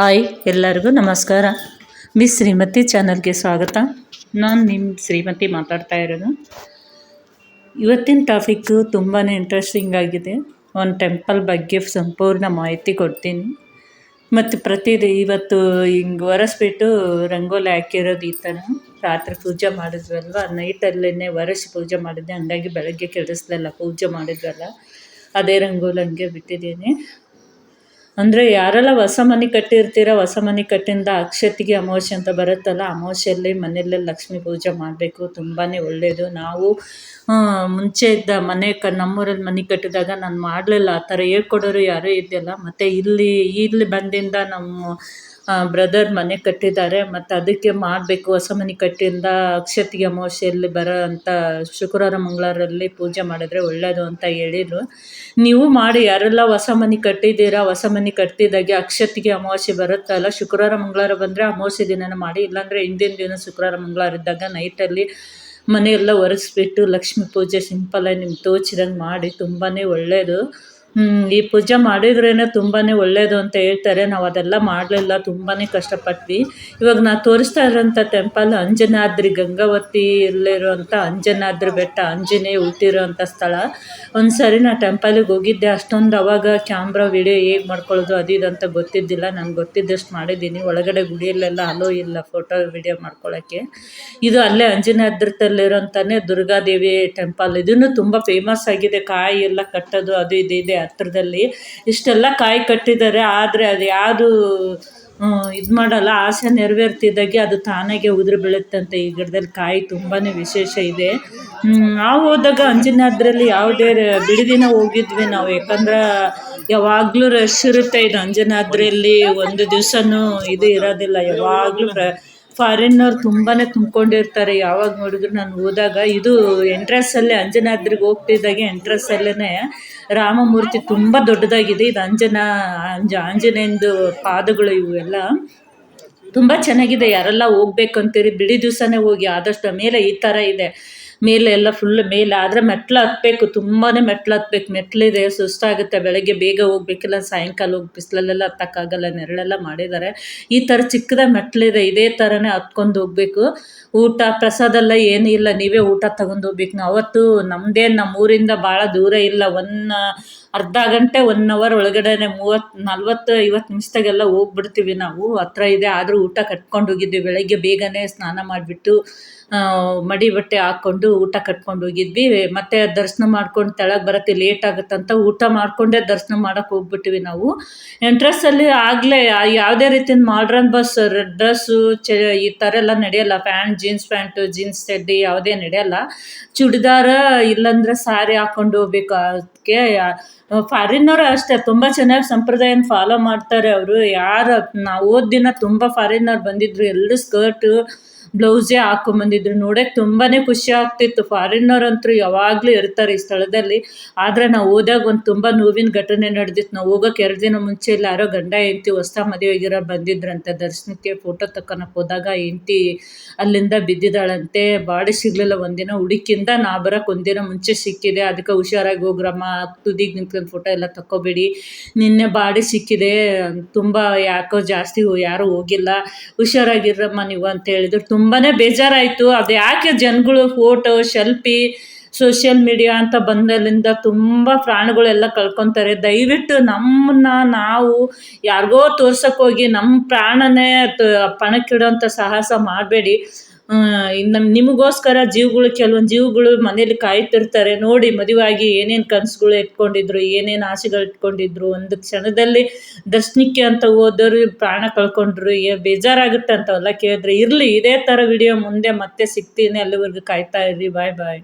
Hi ಎಲ್ಲರಿಗೂ ನಮಸ್ಕಾರ. Miss Shrimati ಚಾನಲ್ಗೆ ಸ್ವಾಗತ. ನಾನು ನಿಮ್ಮ ಶ್ರೀಮತಿ ಮಾತಾಡ್ತಾ ಇರೋದು. ಇವತ್ತಿನ ಟಾಪಿಕ್ಕು ತುಂಬಾ ಇಂಟ್ರೆಸ್ಟಿಂಗ್ ಆಗಿದೆ. ಒಂದು ಟೆಂಪಲ್ ಬಗ್ಗೆ ಸಂಪೂರ್ಣ ಮಾಹಿತಿ ಕೊಡ್ತೀನಿ. ಮತ್ತು ಪ್ರತಿ ಇವತ್ತು ಹಿಂಗೆ ಒರೆಸ್ಬಿಟ್ಟು ರಂಗೋಲಿ ಹಾಕಿರೋದು ಈ ಥರ ರಾತ್ರಿ ಪೂಜೆ ಮಾಡಿದ್ವಲ್ವ? ನೈಟಲ್ಲೇ ಒರೆಸಿ ಪೂಜೆ ಮಾಡಿದ್ದೆ. ಹಂಗಾಗಿ ಬೆಳಗ್ಗೆ ಕೆಲಸದಲ್ಲ ಪೂಜೆ ಮಾಡಿದ್ವಲ್ಲ. ಅದೇ ರಂಗೋಲಿ ಹಂಗೆ ಬಿಟ್ಟಿದ್ದೀನಿ. ಅಂದರೆ ಯಾರೆಲ್ಲ ಹೊಸ ಮನೆ ಕಟ್ಟಿರ್ತೀರ ಹೊಸ ಮನೆ ಕಟ್ಟಿಂದ ಅಕ್ಷತಿಗೆ ಅಮಾವಾಸ್ಯೆ ಅಂತ ಬರುತ್ತಲ್ಲ, ಅಮಾವಾಸ್ಯೆಯಲ್ಲಿ ಮನೆಯಲ್ಲೇ ಲಕ್ಷ್ಮಿ ಪೂಜೆ ಮಾಡಬೇಕು ತುಂಬಾ ಒಳ್ಳೆಯದು ನಾವು ಮುಂಚೆ ಇದ್ದ ಮನೆ ಕ, ನಮ್ಮೂರಲ್ಲಿ ಮನೆ ಕಟ್ಟಿದಾಗ ನಾನು ಮಾಡಲಿಲ್ಲ. ಆ ಥರ ಹೇಳ್ಕೊಡೋರು ಯಾರೂ ಇದ್ದಿಲ್ಲ. ಮತ್ತು ಇಲ್ಲಿ ಇಲ್ಲಿ ಬಂದಿಂದ ನಮ್ಮ ಬ್ರದರ್ ಮನೆ ಕಟ್ಟಿದ್ದಾರೆ, ಮತ್ತು ಅದಕ್ಕೆ ಮಾಡಬೇಕು ಹೊಸ ಮನೆ ಕಟ್ಟಿಂದ ಅಕ್ಷತಿಗೆ ಅಮಾವಾಸ್ಯೆಯಲ್ಲಿ ಬರೋ ಅಂಥ ಶುಕ್ರವಾರ ಮಂಗಳವಾರಲ್ಲಿ ಪೂಜೆ ಮಾಡಿದ್ರೆ ಒಳ್ಳೆಯದು ಅಂತ ಹೇಳಿದ್ರು. ನೀವು ಮಾಡಿ, ಯಾರೆಲ್ಲ ಹೊಸ ಮನೆ ಕಟ್ಟಿದ್ದೀರಾ ಹೊಸ ಮನೆ ಕಟ್ಟಿದಾಗೆ ಅಕ್ಷತಿಗೆ ಅಮಾವಾಸ್ಯೆ ಬರುತ್ತಲ್ಲ, ಶುಕ್ರವಾರ ಮಂಗಳವಾರ ಬಂದರೆ ಅಮಾವಾಸ್ಯೆ ದಿನನೇ ಮಾಡಿ, ಇಲ್ಲಾಂದರೆ ಹಿಂದಿನ ದಿನ ಶುಕ್ರವಾರ ಮಂಗಳವಾರ ಇದ್ದಾಗ ನೈಟಲ್ಲಿ ಮನೆಯೆಲ್ಲ ಒರೆಸ್ಬಿಟ್ಟು ಲಕ್ಷ್ಮೀ ಪೂಜೆ ಸಿಂಪಲ್ಲಾಗಿ ನಿಮ್ಗೆ ತೋಚಿದಂಗೆ ಮಾಡಿ ತುಂಬಾ ಒಳ್ಳೆಯದು ಈ ಪೂಜೆ ಮಾಡಿದ್ರೇ ತುಂಬಾ ಒಳ್ಳೆಯದು ಅಂತ ಹೇಳ್ತಾರೆ. ನಾವು ಅದೆಲ್ಲ ಮಾಡಲಿಲ್ಲ ತುಂಬಾ ಕಷ್ಟಪಟ್ವಿ. ಇವಾಗ ನಾನು ತೋರಿಸ್ತಾ ಇರೋಂಥ ಟೆಂಪಲ್ ಅಂಜನಾದ್ರಿ ಗಂಗಾವತಿಯಲ್ಲಿರುವಂಥ ಅಂಜನಾದ್ರಿ ಬೆಟ್ಟ ಅಂಜನೇ ಹುಟ್ಟಿರೋಂಥ ಸ್ಥಳ. ಒಂದು ಸರಿ ನಾ ಟೆಂಪಲಿಗೆ ಹೋಗಿದ್ದೆ. ಅಷ್ಟೊಂದು ಅವಾಗ ಕ್ಯಾಮ್ರಾ ವಿಡಿಯೋ ಹೇಗೆ ಮಾಡ್ಕೊಳ್ಳೋದು, ಅದು ಇದು ಅಂತ ಗೊತ್ತಿದ್ದಿಲ್ಲ. ನಾನು ಗೊತ್ತಿದ್ದಷ್ಟು ಮಾಡಿದ್ದೀನಿ. ಒಳಗಡೆ ಗುಡಿಯಲ್ಲೆಲ್ಲ ಅಲೋ ಇಲ್ಲ ಫೋಟೋ ವಿಡಿಯೋ ಮಾಡ್ಕೊಳ್ಳೋಕ್ಕೆ ಇದು ಅಲ್ಲೇ ಅಂಜನಾದ್ರದಲ್ಲಿರೋಂಥನೇ ದುರ್ಗಾದೇವಿ ಟೆಂಪಲ್ ಇದನ್ನು ತುಂಬ ಫೇಮಸ್ ಆಗಿದೆ. ಕಾಯಿ ಎಲ್ಲ ಕಟ್ಟೋದು, ಅದು ಇದೆ. ಹತ್ರದಲ್ಲಿ ಇಷ್ಟೆಲ್ಲ ಕಾಯಿ ಕಟ್ಟಿದ್ದಾರೆ, ಆದರೆ ಅದು ಯಾವುದು ಇದು ಮಾಡಲ್ಲ, ಆಸೆ ನೆರವೇರ್ತಿದ್ದಾಗೆ ಅದು ತಾನಾಗೆ ಉದುರು ಬೀಳುತ್ತಂತೆ ಈ ಗಿಡದಲ್ಲಿ ಕಾಯಿ ತುಂಬಾ ವಿಶೇಷ ಇದೆ. ನಾವು ಹೋದಾಗ ಅಂಜನಾದ್ರಲ್ಲಿ ಯಾವುದೇ ಬಿಡಿದಿನ ಹೋಗಿದ್ವಿ ನಾವು, ಯಾಕಂದ್ರೆ ಯಾವಾಗಲೂ ರಶ್ ಇರುತ್ತೆ ಇದು ಅಂಜನಾದ್ರಿಯಲ್ಲಿ, ಒಂದು ದಿವಸನೂ ಇದು ಇರೋದಿಲ್ಲ, ಯಾವಾಗಲೂ ಫಾರಿನ್ನವ್ರು ತುಂಬಾ ತುಂಬಿಕೊಂಡಿರ್ತಾರೆ. ಯಾವಾಗ ನೋಡಿದ್ರು ನಾನು ಹೋದಾಗ ಇದು ಎಂಟ್ರೆನ್ಸಲ್ಲೇ ಅಂಜನಾದ್ರಿಗೆ ಹೋಗ್ತಿದ್ದಾಗೆ ಎಂಟ್ರೆನ್ಸಲ್ಲೇ ರಾಮಮೂರ್ತಿ ತುಂಬ ದೊಡ್ಡದಾಗಿದೆ. ಇದು ಅಂಜನಾ, ಅಂಜ, ಆಂಜನೇಯಂದು ಪಾದಗಳು ಇವು ಎಲ್ಲ ತುಂಬ ಚೆನ್ನಾಗಿದೆ, ಯಾರೆಲ್ಲ ಹೋಗ್ಬೇಕಂತೀರಿ ಬಿಡಿ ದಿವಸನೇ ಹೋಗಿ ಆದಷ್ಟು ಮೇಲೆ ಈ ಥರ ಇದೆ. ಮೇಲೆ ಎಲ್ಲ ಫುಲ್ ಮೇಲೆ, ಆದರೆ ಮೆಟ್ಲು ಹತ್ತಬೇಕು ತುಂಬಾ ಮೆಟ್ಲು ಹತ್ಬೇಕು ಮೆಟ್ಲಿದೆ, ಸುಸ್ತಾಗುತ್ತೆ, ಬೆಳಗ್ಗೆ ಬೇಗ ಹೋಗ್ಬೇಕಿಲ್ಲ, ಸಾಯಂಕಾಲ ಹೋಗಿ ಬಿಸಿಲಲ್ಲೆಲ್ಲ ಹತ್ತಕ್ಕಾಗಲ್ಲ, ನೆರಳೆಲ್ಲ ಮಾಡಿದ್ದಾರೆ. ಈ ಥರ ಚಿಕ್ಕದ ಮೆಟ್ಲಿದೆ, ಇದೇ ಥರನೇ ಹತ್ಕೊಂಡು ಹೋಗ್ಬೇಕು. ಊಟ, ಪ್ರಸಾದ ಎಲ್ಲ ಏನೂ ಇಲ್ಲ, ನೀವೇ ಊಟ ತಗೊಂಡು ಹೋಗ್ಬೇಕು. ನಾವು ಅವತ್ತು ನಮ್ಮದೇ ನಮ್ಮ ಊರಿಂದ ಭಾಳ ದೂರ ಇಲ್ಲ, ಒನ್ ಅರ್ಧ ಗಂಟೆ ಒನ್ ಅವರ್ ಒಳಗಡೆನೆ ಮೂವತ್ತು, ನಲ್ವತ್ತು, ಐವತ್ತು ನಿಮಿಷದಾಗೆಲ್ಲ ಹೋಗ್ಬಿಡ್ತೀವಿ ನಾವು. ಹತ್ರ ಇದೆ, ಆದರೂ ಊಟ ಕಟ್ಕೊಂಡು ಹೋಗಿದ್ವಿ. ಬೆಳಗ್ಗೆ ಬೇಗನೆ ಸ್ನಾನ ಮಾಡಿಬಿಟ್ಟು ಮಡಿ ಬಟ್ಟೆ ಹಾಕ್ಕೊಂಡು ಊಟ ಕಟ್ಕೊಂಡು ಹೋಗಿದ್ವಿ. ಮತ್ತೆ ದರ್ಶನ ಮಾಡ್ಕೊಂಡು ತೆಳಗೆ ಬರೋಕ್ಕೆ ಲೇಟ್ ಆಗುತ್ತಂತ ಊಟ ಮಾಡಿಕೊಂಡೇ ದರ್ಶನ ಮಾಡೋಕೆ ಹೋಗ್ಬಿಟ್ಟಿವಿ ನಾವು. ಎಂಟ್ರೆನ್ಸಲ್ಲಿ ಆಗಲೇ ಯಾವುದೇ ರೀತಿಯ ಮಾಡ್ರನ್ ಬಸ್ ರೆಡ್ ಡ್ರೆಸ್ಸು ಚ, ಈ ಥರ ಎಲ್ಲ ನಡೆಯಲ್ಲ. ಪ್ಯಾಂಟ್ ಜೀನ್ಸ್ ಪ್ಯಾಂಟು ಜೀನ್ಸ್ ಚಡ್ಡಿ ಯಾವುದೇ ನಡೆಯಲ್ಲ. ಚೂಡಿದಾರ ಇಲ್ಲಂದ್ರೆ ಸಾರಿ ಹಾಕ್ಕೊಂಡು ಹೋಗ್ಬೇಕು. ಅದಕ್ಕೆ ಫಾರಿನ್ನವರು ಅಷ್ಟೇ, ತುಂಬ ಚೆನ್ನಾಗಿ ಸಂಪ್ರದಾಯನ ಫಾಲೋ ಮಾಡ್ತಾರೆ ಅವರು. ಯಾರು, ನಾವು ಹೋದ ದಿನ ತುಂಬ ಫಾರಿನ್ನವ್ರು ಬಂದಿದ್ರು ಎಲ್ಲರೂ ಸ್ಕರ್ಟು ಬ್ಲೌಸೇ ಹಾಕೊಂಬಂದಿದ್ರು. ನೋಡೋಕ್ಕೆ ತುಂಬಾ ಖುಷಿ ಆಗ್ತಿತ್ತು. ಫಾರಿನ್ನವ್ರಂತೂ ಯಾವಾಗಲೂ ಇರ್ತಾರೆ ಈ ಸ್ಥಳದಲ್ಲಿ. ಆದರೆ ನಾವು ಹೋದಾಗ ಒಂದು ತುಂಬ ನೋವಿನ ಘಟನೆ ನಡೆದಿತ್ತು. ನಾವು ಹೋಗೋಕೆ ಎರಡು ದಿನ ಮುಂಚೆ ಇಲ್ಲ, ಯಾರೋ ಗಂಡ, ಹೆಂಡ್ತಿ ಹೊಸ ಮದುವೆ ಆಗಿರೋ ಬಂದಿದ್ರಂತೆ ದರ್ಶನಕ್ಕೆ ಫೋಟೋ ತಕ್ಕನಕ್ಕೆ ಹೋದಾಗ ಹೆಂಡ್ತಿ ಅಲ್ಲಿಂದ ಬಿದ್ದಿದ್ದಾಳಂತೆ. ಬಾಡಿ ಸಿಗಲಿಲ್ಲ. ಒಂದಿನ ಹುಡುಕಿಂದ ನಾ ಬರಕ್ ಒಂದಿನ ಮುಂಚೆ ಸಿಕ್ಕಿದೆ. ಅದಕ್ಕೆ ಹುಷಾರಾಗಿ ಹೋಗ್ರಮ್ಮ ತುದಿಗೆ ನಿಂತ್ಕೊಂಡು ಫೋಟೋ ಎಲ್ಲ ತಕ್ಕೋಬೇಡಿ. ನಿನ್ನೆ ಬಾಡಿ ಸಿಕ್ಕಿದೆ. ತುಂಬ ಯಾಕೋ ಜಾಸ್ತಿ ಯಾರೂ ಹೋಗಿಲ್ಲ. ಹುಷಾರಾಗಿರಮ್ಮ ನೀವು ಅಂತ ಹೇಳಿದ್ರು. ಬೇಜಾರಾಯಿತು. ಅದು ಯಾಕೆ ಜನಗಳು ಫೋಟೋ ಶೆಲ್ಫಿ ಸೋಷಿಯಲ್ ಮೀಡಿಯಾ ಅಂತ ಬಂದಲ್ಲಿಂದ ತುಂಬ ಪ್ರಾಣಗಳೆಲ್ಲ ಕಳ್ಕೊತಾರೆ. ದಯವಿಟ್ಟು ನಮ್ಮನ್ನ ನಾವು ಯಾರಿಗೋ ತೋರ್ಸೋಕ್ಕೋಗಿ ನಮ್ಮ ಪ್ರಾಣನೇ ಪಣಕ್ಕಿಡೋಂಥ ಸಾಹಸ ಮಾಡಬೇಡಿ. ಇನ್ನು ನಿಮಗೋಸ್ಕರ ಜೀವಗಳು, ಕೆಲವೊಂದು ಜೀವಗಳು ಮನೇಲಿ ಕಾಯ್ತಿರ್ತಾರೆ. ನೋಡಿ ಮದುವಾಗಿ ಏನೇನು ಕನಸುಗಳು ಇಟ್ಕೊಂಡಿದ್ರು, ಏನೇನು ಆಸೆಗಳು ಇಟ್ಕೊಂಡಿದ್ರು. ಒಂದು ಕ್ಷಣದಲ್ಲಿ ದರ್ಶನಕ್ಕೆ ಅಂತ ಹೋದವರು ಪ್ರಾಣ ಕಳ್ಕೊಂಡ್ರು. ಏ, ಬೇಜಾರಾಗುತ್ತೆ ಅಂತವೆಲ್ಲ ಕೇಳಿದ್ರೆ. ಇರಲಿ, ಇದೇ ಥರ ವಿಡಿಯೋ ಮುಂದೆ ಮತ್ತೆ ಸಿಗ್ತೀನಿ. ಅಲ್ಲಿವರೆಗೂ ಕಾಯ್ತಾ ಇರಿ ಬಾಯ್ ಬಾಯ್